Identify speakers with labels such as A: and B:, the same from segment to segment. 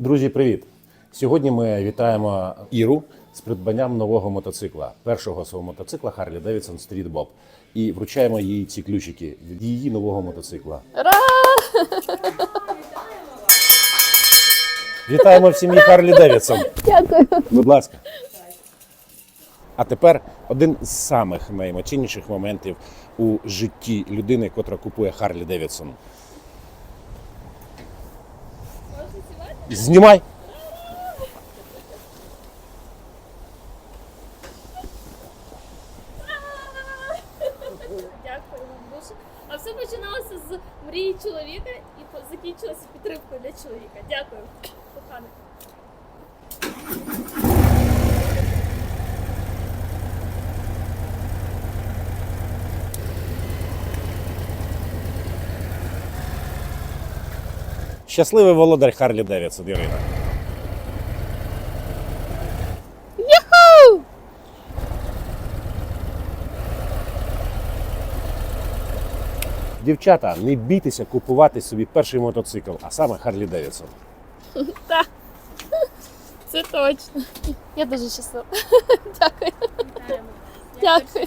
A: Друзі, привіт! Сьогодні ми вітаємо Іру з придбанням нового мотоцикла, першого свого мотоцикла Harley Davidson Street Bob. І вручаємо їй ці ключики від її нового мотоцикла.
B: Ура!
A: Вітаємо в сім'ї Harley Davidson.
B: Дякую.
A: Будь ласка. А тепер один з самих найемоційніших моментів у житті людини, котра купує Harley Davidson. Знімай!
B: Дякую вам. А все починалося з мрії чоловіка і закінчилося підтримкою для чоловіка. Дякую, коханий.
A: Щасливий володар Харлі Девідсон, Ірина.
B: Юху!
A: Дівчата, не бійтеся купувати собі перший мотоцикл, а саме Харлі Девідсон.
B: Так. Це точно. Я дуже щаслива. Дякую. Дякую.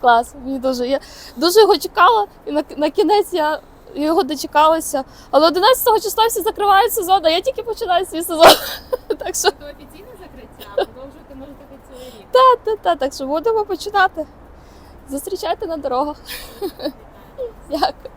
B: Клас, мені дуже. Я дуже його чекала, і на, на кінець я його дочекалася. Але 11 числа всі закривають сезон, а я тільки починаю свій сезон. Так що,
C: Це офіційне закриття, продовжувати можете хоч цілий рік.
B: та, та, та, так що будемо починати. Зустрічайте на дорогах. Дякую.